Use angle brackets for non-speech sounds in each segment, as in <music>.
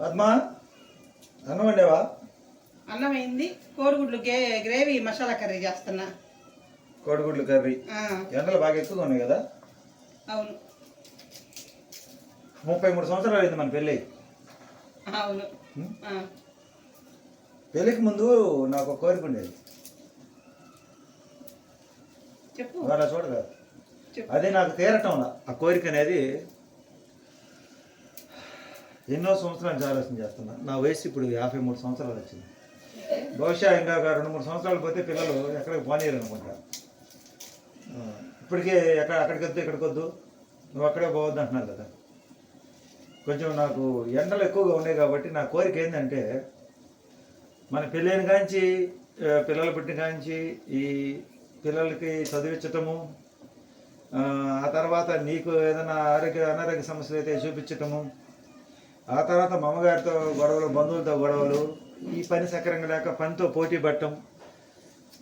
పద్మ అన్నం వండేవా? అన్నం అయింది. కోడిగుడ్లు గ్రేవీ మసాలా కర్రీ చేస్తున్నా. కోడిగుడ్లు కర్రీ. ఎండలు బాగా ఎక్కువగా ఉన్నాయి కదా? అవును. ముప్పై మూడు సంవత్సరాలు అయింది మన పెళ్ళి. అవును. పెళ్ళికి ముందు నాకు ఒక కోరిక ఉండేది. చెప్పు. అలా చూడగా అది నాకు తీరటంలా ఆ కోరిక అనేది ఎన్నో సంవత్సరాలు ఆలోచన చేస్తున్నా. నా వయసు ఇప్పుడు యాభై మూడు సంవత్సరాలు వచ్చింది. బహుశా ఇంకా రెండు మూడు సంవత్సరాలు పోతే పిల్లలు ఎక్కడికి పోనీయరు అనుకుంటా. ఇప్పటికే ఎక్కడ అక్కడికి వద్దు ఇక్కడికి వద్దు. నువ్వు అక్కడే పోవద్దు అంటున్నారు కదా. కొంచెం నాకు ఎండలు ఎక్కువగా ఉన్నాయి కాబట్టి నా కోరిక ఏంటంటే మన పెళ్ళైన కాంచి పిల్లలు పుట్టిన కాంచి ఈ పిల్లలకి చదివించటము ఆ తర్వాత నీకు ఏదైనా ఆరోగ్య అనారోగ్య సమస్యలు అయితే చూపించటము ఆ తర్వాత మా అమ్మగారితో గొడవలు బంధువులతో గొడవలు ఈ పని సక్రంగా లేక పనితో పోటీ పట్టడం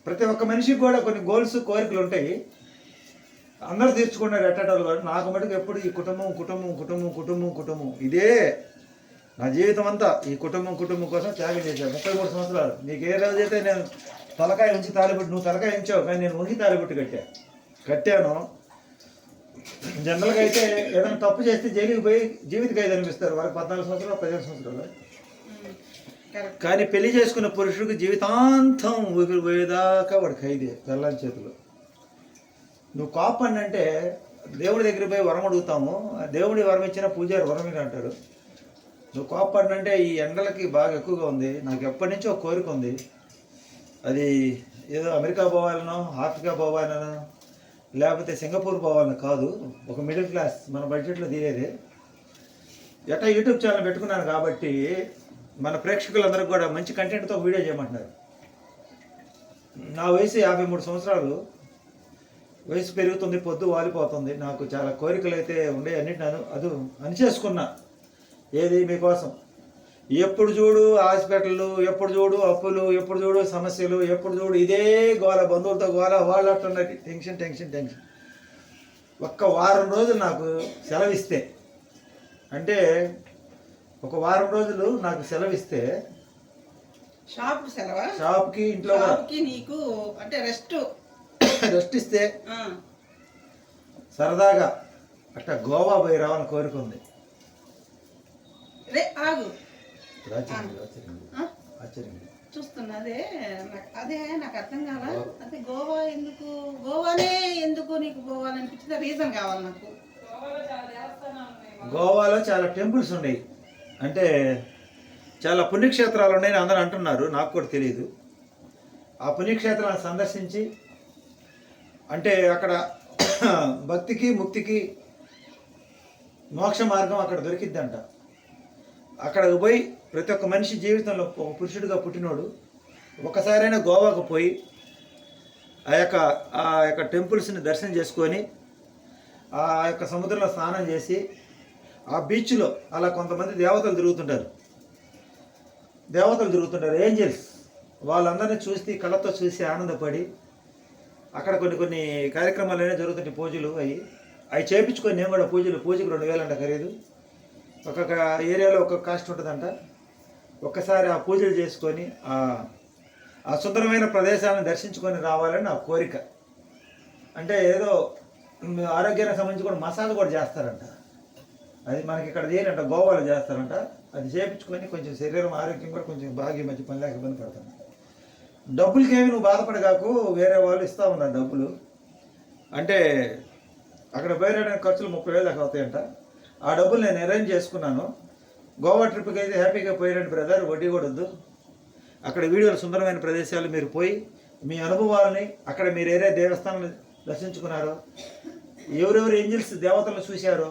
ప్రతి ఒక్క మనిషికి కూడా కొన్ని గోల్స్ కోరికలు ఉంటాయి. అందరూ తీర్చుకున్నారు ఎట్టేటోళ్ళు నాకు మటుకు ఎప్పుడు ఈ కుటుంబం కుటుంబం కుటుంబం కుటుంబం కుటుంబం. ఇదే నా జీవితం అంతా. ఈ కుటుంబం కుటుంబం కోసం త్యాగం చేశాను ముప్పై మూడు సంవత్సరాలు. నీకు ఏ రోజైతే నేను తలకాయ ఉంచి తాలిబుట్టు నువ్వు తలకాయ ఉంచావు కానీ నేను ఉంగి తాలిబుట్టు కట్టా. కట్టాను. జనరల్గా అయితే ఏదైనా తప్పు చేస్తే జైలుకి పోయి జీవిత ఖైదు అనిపిస్తారు. వాళ్ళకి పద్నాలుగు సంవత్సరాలు పదిహేను సంవత్సరాలు కానీ పెళ్ళి చేసుకున్న పురుషుడికి జీవితాంతం ఊపిరి పోయేదాకా వాడు ఖైదే తెల్లని చేతులు. నువ్వు కాపండి అంటే దేవుడి దగ్గర పోయి వరం అడుగుతాము. దేవుడి వరం ఇచ్చిన పూజారి వరం అంటాడు. నువ్వు కాపండి అంటే ఈ ఎండలకి బాగా ఎక్కువగా ఉంది. నాకు ఎప్పటి నుంచో ఒక కోరిక ఉంది. అది ఏదో అమెరికా పోవాలనో ఆఫ్రికా పోవాలనో లేకపోతే సింగపూర్ పోవాలని కాదు. ఒక మిడిల్ క్లాస్ మన బడ్జెట్లో తీరేది. ఎట్లా యూట్యూబ్ ఛానల్ పెట్టుకున్నాను కాబట్టి మన ప్రేక్షకులందరికీ కూడా మంచి కంటెంట్తో వీడియో చేయమంటున్నారు. నా వయసు యాభై మూడు సంవత్సరాలు. వయసు పెరుగుతుంది పొద్దు వాలిపోతుంది. నాకు చాలా కోరికలు అయితే ఉండే అన్నిటి నేను అది అనిచేసుకున్నా ఏది మీకోసం? ఎప్పుడు చూడు హాస్పిటళ్ళు ఎప్పుడు చూడు అప్పులు ఎప్పుడు చూడు సమస్యలు ఎప్పుడు చూడు ఇదే గోల బంధువులతో గోల వాళ్ళు అట్టున్నది టెన్షన్ టెన్షన్ టెన్షన్. ఒక్క వారం రోజులు నాకు సెలవిస్తే అంటే ఒక వారం రోజులు నాకు సెలవిస్తే షాప్ సెలవా? షాప్కి ఇంట్లో షాప్కి నీకు అంటే రెస్ట్. రెస్ట్ ఇస్తే సరదాగా అట్లా గోవా పోయి రావాలని కోరిక ఉంది. రే ఆగు. అదే నాకు అదే నాకు అర్థం కాల. అదే గోవా ఎందుకు గోవానే ఎందుకు నీకు పోవాలనిపించింది రీజన్ కావాలి నాకు. గోవాలో చాలా టెంపుల్స్ ఉన్నాయి. అంటే చాలా పుణ్యక్షేత్రాలు ఉన్నాయని అందరూ అంటున్నారు. నాకు కూడా తెలియదు ఆ పుణ్యక్షేత్రాలను సందర్శించి అంటే అక్కడ <coughs> భక్తికి ముక్తికి మోక్ష మార్గం అక్కడ దొరికిద్దంట. అక్కడికి పోయి ప్రతి ఒక్క మనిషి జీవితంలో ఒక పురుషుడిగా పుట్టినోడు ఒకసారైనా గోవాకు పోయి ఆ యొక్క ఆ యొక్క టెంపుల్స్ని దర్శనం చేసుకొని ఆ యొక్క సముద్రంలో స్నానం చేసి ఆ బీచ్లో అలా కొంతమంది దేవతలు తిరుగుతుంటారు. దేవతలు తిరుగుతుంటారు ఏంజల్స్. వాళ్ళందరినీ చూసి కళ్ళతో చూసి ఆనందపడి అక్కడ కొన్ని కొన్ని కార్యక్రమాలు అనేవి జరుగుతుంటాయి పూజలు అవి. అవి చేయించుకొని నేను కూడా పూజలు పూజకు రెండు వేలంట ఖరీదు. ఒక్కొక్క ఏరియాలో ఒక్కొక్క కాస్ట్ ఉంటుందంట. ఒక్కసారి ఆ పూజలు చేసుకొని ఆ సుందరమైన ప్రదేశాలను దర్శించుకొని రావాలని నా కోరిక. అంటే ఏదో ఆరోగ్యానికి సంబంధించి కూడా మసాజ్ కూడా చేస్తారంట. అది మనకి ఇక్కడ చేయాలంట గోవాలో చేస్తారంట. అది చేయించుకొని కొంచెం శరీరం ఆరోగ్యం కూడా కొంచెం బాగా మంచి మధ్య పని లేక ఇబ్బంది పడుతుంది డబ్బులకేమి నువ్వు బాధపడగాకు వేరే వాళ్ళు ఇస్తా ఉన్నారు డబ్బులు. అంటే అక్కడ పోయినడానికి ఖర్చులు ముప్పై వేలు దాకా అవుతాయంట. ఆ డబ్బులు నేను అరేంజ్ చేసుకున్నాను. గోవా ట్రిప్కి అయితే హ్యాపీగా పోయిరండి బ్రదర్ వడ్డీ కూడా వద్దు. అక్కడ వీడియోలు సుందరమైన ప్రదేశాలు మీరు పోయి మీ అనుభవాలని అక్కడ మీరు ఏరే దేవస్థానాలు దర్శించుకున్నారో. ఎవరెవరు ఏంజిల్స్ దేవతలను చూశారో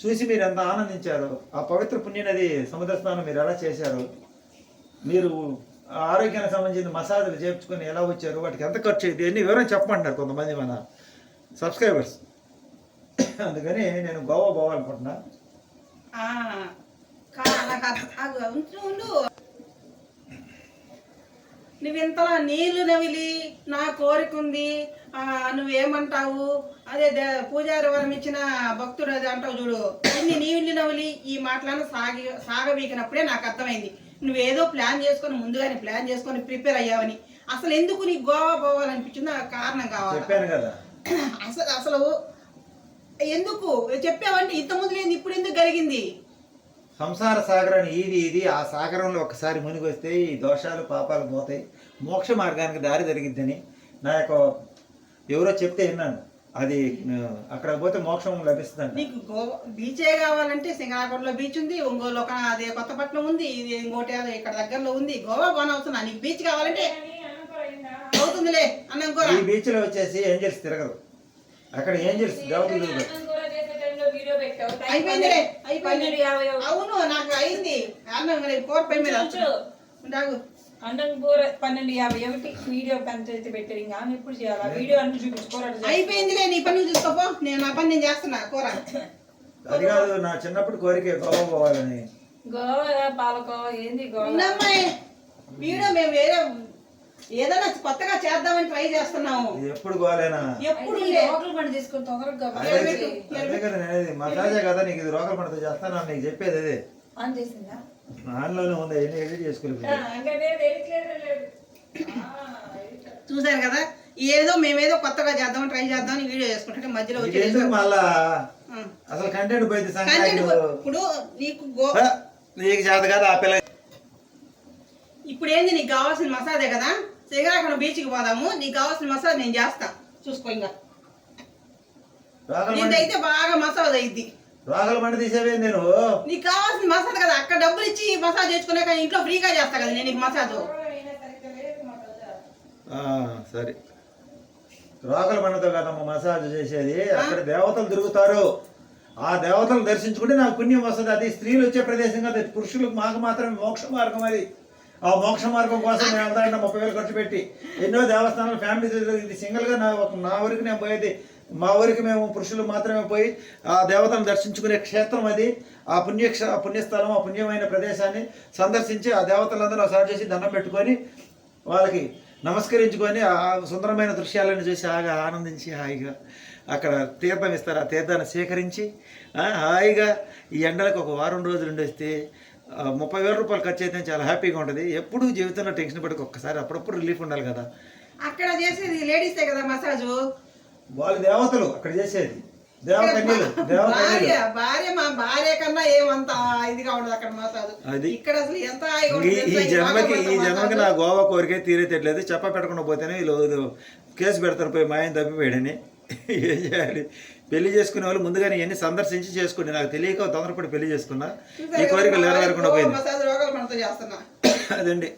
చూసి మీరు ఎంత ఆనందించారో ఆ పవిత్ర పుణ్యనది సముద్ర స్నానం మీరు ఎలా చేశారో మీరు ఆ ఆరోగ్యానికి సంబంధించిన మసాజులు చేర్చుకొని ఎలా వచ్చారు వాటికి ఎంత ఖర్చు అయింది అన్ని వివరం చెప్పమంటున్నారు కొంతమంది మన సబ్స్క్రైబర్స్. అందుకని నేను గోవా పోవాలనుకుంటున్నా. నువ్వు ఇంతలా నీళ్ళు నవిలి నా కోరిక ఉంది ఆ, నువ్వేమంటావు? అదే పూజారి వరం ఇచ్చిన భక్తుడు అది అంటావు చూడు. ఇన్ని నీళ్ళు నవలి ఈ మాటలను సాగి సాగబీకినప్పుడే నాకు అర్థమైంది. నువ్వేదో ప్లాన్ చేసుకొని ముందుగానే ప్లాన్ చేసుకొని ప్రిపేర్ అయ్యావని. అసలు ఎందుకు నీకు గోవా పోవాలనిపించిందో కారణం కావాలి? అసలు అసలు ఎందుకు? చెప్పావంటే ఇంత ముందు లేదు ఇప్పుడు ఎందుకు కలిగింది? సంసార సాగరాన్ని ఇది ఇది ఆ సాగరంలో ఒకసారి మునిగి వస్తే ఈ దోషాలు పాపాలు పోతాయి. మోక్ష మార్గానికి దారి జరిగిద్దని నా యొక్క ఎవరో చెప్తే విన్నాను. అది అక్కడ పోతే మోక్షం లభిస్తుందంట. నీకు గోవా బీచే కావాలంటే సింగరాగూడలో బీచ్ ఉంది ఒంగోలు ఒక అదే కొత్తపట్నం ఉంది ఇది ఇంకోటి ఇక్కడ దగ్గరలో ఉంది. గోవా అవుతున్నా నీకు బీచ్ కావాలంటే అవుతుందిలే అన్నం కూర. ఈ బీచ్లో వచ్చేసి ఏంజల్స్ తిరగరు. అక్కడ ఏంజల్స్ దేవతలు తిరుగుతారు. అయిపోయిందిలే అయిపోయింది అవును నాకు అయింది. కూర పై మీద. అన్నం కూర పన్నెండు యాభై ఒకటి. వీడియో పంచాయతీ పెట్టారు ఇంకా ఆమె ఎప్పుడు చేయాలి? ఆ వీడియో అన్ని చూపించుకోరాడు అయిపోయిందిలే నీ పని చూసుకోపో. నేను నా పని నేను చేస్తున్నా కూర అది కాదు నా చిన్నప్పుడు కోరిక గోవా పోవాలని. గోవా పాలకోవా ఏంది గోవా? వీడియో మేము వేరే ఏదైనా కొత్తగా చేద్దామని ట్రై చేస్తున్నాము. ఎప్పుడు గోలేనా? ఎప్పుడు లోపల పని తీసుకొని తొందరగా అదే కదా నేను మసాజే కదా నీకు ఇది రోగ పడితే చేస్తాను నీకు చెప్పేది అదే. ఆన్ చేసిందా? ఆన్లోనే ఉంది ఎన్ని ఎడిట్ చేసుకోలేదు చూసారు కదా ఏదో మేమేదో కొత్తగా చేద్దామని ట్రై చేద్దామని వీడియో చేసుకుంటే మధ్యలో వచ్చి మళ్ళా. అసలు కంటెంట్ పోయింది ఇప్పుడు నీకు నీకు చేత కాదు ఆ పిల్ల. ఇప్పుడు ఏంది నీకు కావాల్సిన మసాదే కదా? శ్రీకాకుళం బీచ్కి పోదాము. నీకు కావాల్సిన మసాజ్ నేను చేస్తా. చూసుకో ఇంకా. నీదైతే బాగా మసాజ్ అయింది రోగల మండి తీసేవే నేను. నీకు కావాల్సిన మసాజ్ కదా అక్కడ డబ్బులు ఇచ్చి మసాజ్ చేసుకునే ఇంట్లో ఫ్రీగా చేస్తా కదా నేను నీకు మసాజ్ సరే. రోగల మండతో కదమ్మా మసాజ్ చేసేది. అక్కడ దేవతలు తిరుగుతారు. ఆ దేవతలు దర్శించుకుంటే నాకు పుణ్యం వస్తుంది. అది స్త్రీలు వచ్చే ప్రదేశం కాదు. పురుషులకు మాకు మాత్రమే మోక్ష మార్గం అది. ఆ మోక్ష మార్గం కోసం నేను వెళ్తానంటే ముప్పై వేలు ఖర్చు పెట్టి ఎన్నో దేవస్థానాలు ఫ్యామిలీ ఇది సింగిల్గా నా ఒక నా వరకు నేను పోయేది. మా ఊరికి మేము పురుషులు మాత్రమే పోయి ఆ దేవతను దర్శించుకునే క్షేత్రం అది. ఆ పుణ్యక్ష ఆ పుణ్యస్థలం ఆ పుణ్యమైన ప్రదేశాన్ని సందర్శించి ఆ దేవతలందరూ ఒకసారి చేసి దండం పెట్టుకొని వాళ్ళకి నమస్కరించుకొని ఆ సుందరమైన దృశ్యాలను చూసి హాగా ఆనందించి హాయిగా అక్కడ తీర్థం ఇస్తారు. ఆ తీర్థాన్ని సేకరించి హాయిగా ఈ ఎండలకు ఒక వారం రోజులు ఉండేస్తే ముప్పై వేల రూపాయలు ఖర్చు అయితే చాలా హ్యాపీగా ఉంటుంది. ఎప్పుడు జీవితంలో టెన్షన్ పడికి ఒక్కసారి అప్పుడప్పుడు రిలీఫ్ ఉండాలి కదా. అక్కడ చేసేది లేడీసే కదా మసాజు వాళ్ళు దేవతలు అక్కడ చేసేది. భార్య భార్య మా భార్య కన్నా ఏమంత ఇదిగా ఉండదు అక్కడ మసాజు అది. ఇక్కడ అసలు ఎంత ఈ జన్మకి ఈ జన్మకి నా గోవా కోరికే తీరేతట్లేదు చెప్ప పెట్టకుండా పోతేనే వీళ్ళు కేసు పెడతారు పోయి మాయం తప్పిపోయాడని. ఏం చేయాలి పెళ్ళి చేసుకునే వాళ్ళు ముందుగానే ఇవన్నీ సందర్శించి చేసుకోండి. నాకు తెలియక తొందరపడి పెళ్ళి చేసుకున్నా. ఈ కోరికలు నెరవేరకుండా పోయింది. అదండి.